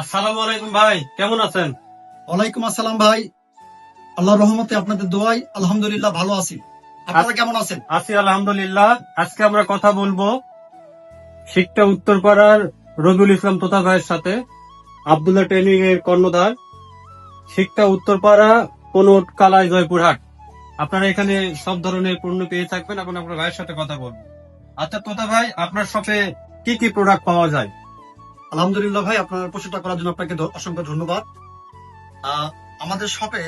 আসসালামু আলাইকুম ভাই কেমন আছেন? ওয়ালাইকুম আসসালাম ভাই। আল্লাহর রহমতে আপনাদের দোয়াই আলহামদুলিল্লাহ ভালো আছি। আপনারা কেমন আছেন? আছি আলহামদুলিল্লাহ। আজকে আমরা কথা বলব শিক্ষা উত্তরপাড়ার রবিউল ইসলাম তোতা ভাইয়ের সাথে। আবদুল্লাহ ট্রেনিং এর কর্ণধার। শিক্ষা উত্তরপাড়া কোনট কালাই জয়পুরহাট আপনারা এখানে সব ধরনের পণ্য পেয়ে থাকবেন। এখন আপনার ভাইয়ের সাথে কথা বলব। আচ্ছা তোতা ভাই আপনার শপে কি কি প্রোডাক্ট পাওয়া যায়? আলহামদুলিল্লাহ ভাই, আপনার প্রশ্নটা করার জন্য আপনাকে অসংখ্য ধন্যবাদ। আমাদের শপে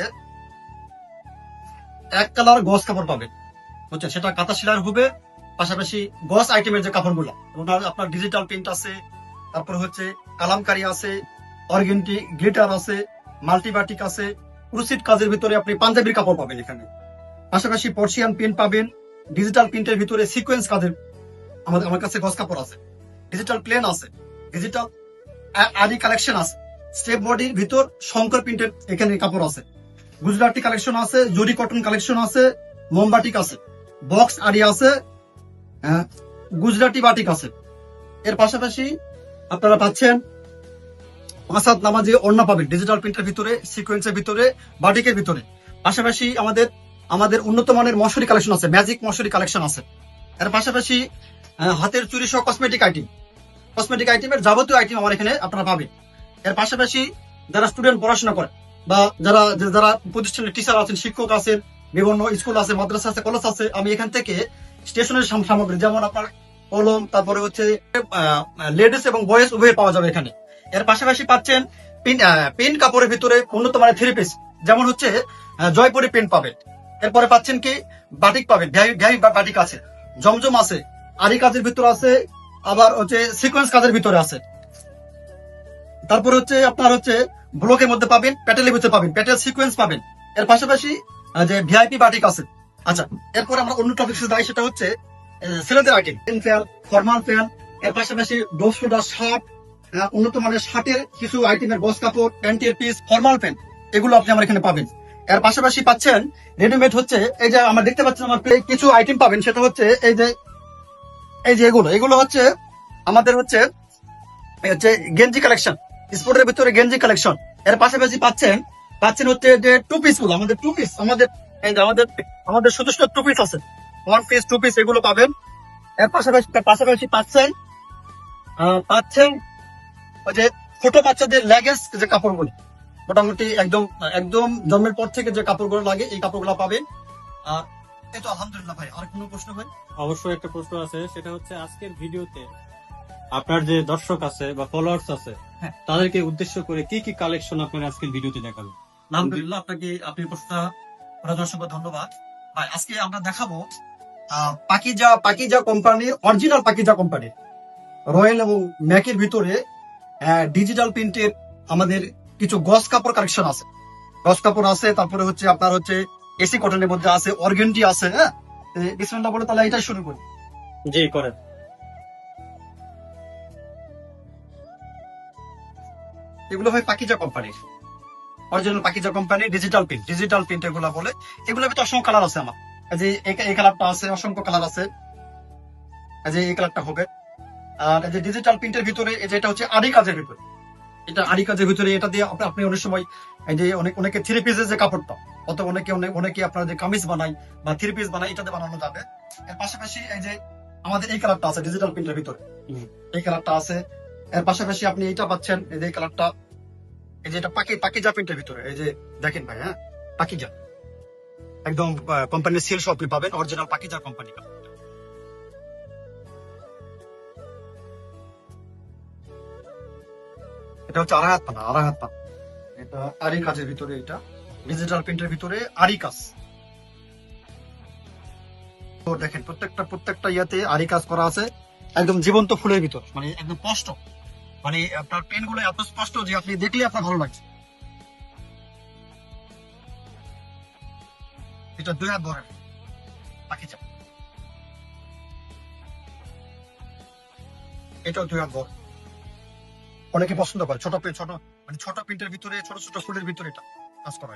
এক কালার গস কাপড় পাবেন। বুঝছেন? সেটা কাঁথা সেলার হবে, পাশাপাশি গস আইটেমের যে কাপড়গুলো, ওনার আপনার ডিজিটাল প্রিন্ট আছে, তারপর হচ্ছে কালামকারি আছে, অর্গেন্টি গ্লিটার আছে, মাল্টিবাটিক আছে ক্রুসিড কাজের ভিতরে আপনি পাঞ্জাবির কাপড় পাবেন এখানে। পাশাপাশি পর্সিয়ান প্রিন্ট পাবেন ডিজিটাল প্রিন্টের ভিতরে সিকোয়েন্স কাজের আমাদের আমার কাছে গস কাপড় আছে। ডিজিটাল প্লেন আছে। ডিজিটাল আদি কালেকশন আছে। স্টেপ বডির ভিতর শঙ্কর প্রিন্টের এখানে কাপড় আছে। গুজরাটি কালেকশন আছে, জরি কটন কালেকশন আছে মোমবাটিক আছে বক্স আরি আছে গুজরাটি বাটিক আছে। এর পাশাপাশি আপনারা পাচ্ছেন মাসাদ নামাজে ওড়না পাবেন ডিজিটাল প্রিন্টের ভিতরে সিকোয়েন্সের ভিতরে, বাটিকের ভিতরে। পাশাপাশি আমাদের আমাদের উন্নত মানের মশারি কালেকশন আছে ম্যাজিক মশারি কালেকশন আছে। এর পাশাপাশি হাতের চুরি সহ কসমেটিক আইটেম কসমেটিক আইটেমের যাবতীয় আইটেম আমার এখানে আপনারা পাবেন। এর পাশাপাশি যারা স্টুডেন্ট পড়াশোনা করে বা যারা যারা প্রতিষ্ঠানের টিচার আছেন, শিক্ষক আছেন, বিভিন্ন স্কুল আছে, মাদ্রাসা আছে কলেজ আছে, আমি এখান থেকে স্টেশনের সামগ্রী, যেমন আপনার কলম, তারপরে হচ্ছে লেডিস এবং বয়েজ উভয় পাওয়া যাবে এখানে। এর পাশাপাশি পাচ্ছেন পিন পিন কাপড়ের ভিতরে উন্নত মানের থ্রি পিস যেমন হচ্ছে জয়পুরি পিন পাবেন। এরপরে পাচ্ছেন কি বাটিক পাবেন বাটিক আছে, জমজম আছে আরি কাজের ভিতর আছে আবার হচ্ছে সিকোয়েন্স কাজের ভিতরে আছে। তারপর হচ্ছে আপনার হচ্ছে ব্লকের মধ্যে পাবেন প্যাটেলের ভিতরে পাবেন প্যাটেল সিকোয়েন্স পাবেন। এর পাশাপাশি যে ভিআইপি বাটিক আছে। আচ্ছা এরপর আমরা অন্য টপিক যাই, সেটা হচ্ছে ছেলেদের আইটেম ফ্যান ফর্মাল ফ্যান এর পাশাপাশি সুডা শার্ট উন্নত মানের শার্টের কিছু আইটেমের বস কাপড় প্যান্টের পিস ফর্মাল প্যান্ট এগুলো আপনি আমার এখানে পাবেন। এর পাশাপাশি পাচ্ছেন রেডিমেড হচ্ছে, এই যে আমরা দেখতে পাচ্ছেন আমার কিছু আইটেম পাবেন, সেটা হচ্ছে এই যে এই যে এগুলো এগুলো হচ্ছে আমাদের হচ্ছে হচ্ছে গেঞ্জি কালেকশন স্পোর্টের ভিতরে গেঞ্জি কালেকশন এর পাশাপাশি পাচ্ছেন পাচ্ছেন হচ্ছে যে টু পিসগুলো, আমাদের টু পিস আমাদের আমাদের আমাদের সুদৃষ্ট টু পিস আছে। ওয়ান পিস টু পিস এগুলো পাবেন। এর পাশাপাশি পাশাপাশি পাচ্ছেন পাচ্ছেন ওই যে ছোট বাচ্চাদের লেগেজ যে কাপড়গুলো। মোটামুটি একদম একদম জন্মের পর থেকে যে কাপড়গুলো লাগে, এই কাপড়গুলো পাবেন। আর তো আলহামদুলিল্লাহ ভাই আর কোনো প্রশ্ন ভাই? অবশ্যই একটা প্রশ্ন আছে সেটা হচ্ছে আজকের ভিডিওতে আপনার যে দর্শক আছে বা ফলোয়ার্স আছে হ্যাঁ। তাদেরকে উদ্দেশ্য করে কি কি কালেকশন আপনার আজকের ভিডিওতে দেখাবেন? আলহামদুলিল্লাহ আপনাকে আপনি প্রশ্নটা করার অসংখ্য ধন্যবাদ। ভাই আজকে আমরা দেখাবো পাকিজা পাকিজা কোম্পানির অরিজিনাল পাকিজা কোম্পানির রয়্যাল এবং ম্যাকের ভিতরে ডিজিটাল প্রিন্টের আমাদের কিছু গস কাপড় কালেকশন আছে। গস কাপড় আছে তারপরে হচ্ছে আপনার হচ্ছে এসি কটনের মধ্যে আছে অর্গেন্টি আছে হ্যাঁ? ডিসকাউন্টটা বলে তাহলে এটাই শুরু করি। জি করেন। এগুলো হয় পাকিজা কোম্পানির original Pakiza company digital print digital print এগুলো বলে। এগুলোর ভিতরে অসংখ্য কালার আছে আমার। এই যে এই- কালারটা আছে অসংখ্য কালার আছে। এই যে এই কালারটা হবে। আর এই যে ডিজিটাল প্রিন্টের ভিতরে এই যে এটা হচ্ছে আড়ি কাজের ভিতরে। এটা আড়ি কাজের ভিতরে এটা দিয়ে আপনি আপনি অনেক সময় এই যে অনেক অনেকে থ্রি পিসের যে কাপড়টা অত অনেকে অনেকে আপনারা যে কামিজ বানাই বা থ্রি পিস বানাই এটাতে বানানো যাবে। এর পাশাপাশি এই যে আমাদের এই কালারটা আছে ডিজিটাল প্রিন্টের ভিতরে। এই কালারটা আছে। এর পাশাপাশি আপনি এইটা পাচ্ছেন এই যে এই কালারটা এই যে এটা পাকি পাকিজা প্রিন্টের ভিতরে। এই যে দেখেন ভাই হ্যাঁ? পাকিজা। একদম কোম্পানির সেল শপে পাবেন অরিজিনাল পাকিজা কোম্পানি এটা হচ্ছে আড়াই হাত পানা আড়াই হাত পানা এটা আরি কাজের ভিতরে এটা। ডিজিটাল প্রিন্টের ভিতরে আরি কাজ তো দেখেন, প্রত্যেকটা প্রত্যেকটা ইয়াতে আরি কাজ করা আছে, একদম জীবন্ত ফুলের ভিতর মানে একদম স্পষ্ট। মানে আপনার পেনগুলো এত স্পষ্ট যে আপনি দেখলে আপনার ভালো লাগছে। এটা দুই হাত ধরে বাকি চাপ। এটাও দুই হাত অনেকে পছন্দ করে, ছোট ছোট মানে ছোট প্রিন্টের ভিতরে, ছোট ছোট ফুলের ভিতরে এটা। কাজ করা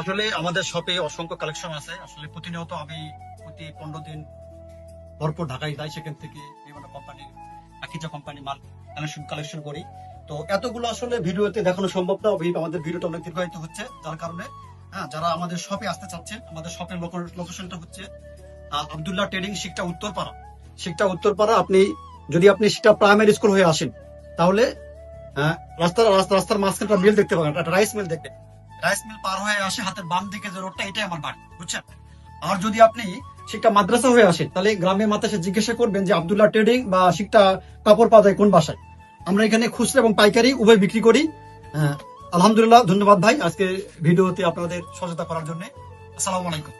আসলে আমাদের শপে অসংখ্য কালেকশন আছে। আসলে প্রতিনিয়ত আমি প্রতি পনেরো দিন ভরপুর ঢাকায় যাই সেখান থেকে বিভিন্ন কোম্পানির কোম্পানি মাল কালেকশন কালেকশন করি। তো এতগুলো আসলে ভিডিওতে দেখানো সম্ভব না। আমাদের ভিডিওটা অনেক দীর্ঘায়িত হচ্ছে। যার কারণে হ্যাঁ যারা আমাদের শপে আসতে চাচ্ছেন আমাদের শপের লোকেশনটা হচ্ছে আবদুল্লাহ ট্রেডিং শিকটা উত্তরপাড়া। শিকটা উত্তরপাড়া আপনি যদি আপনি সেটা প্রাইমারি স্কুল হয়ে আসেন তাহলে আহ, রাস্তার মিল দেখতে পাবেন। একটা রাইস মিল দেখবেন রাইস মিল পার হয়ে আসে হাতের বাম দিকে যে রোডটা এটাই আমার বাড়ি বুঝছেন? আর যদি আপনি শিক্ষা মাদ্রাসা হয়ে আসেন তাহলে গ্রামের মাথায় জিজ্ঞাসা করবেন যে আবদুল্লাহ ট্রেডিং বা শিক্ষা কাপড় পাওয়া যায় কোন বাসায়। আমরা এখানে খুচরা এবং পাইকারি উভয় বিক্রি করি। আহ, আলহামদুলিল্লাহ ধন্যবাদ ভাই আজকে ভিডিওতে আপনাদের সচেতন করার জন্য। আসসালামু আলাইকুম।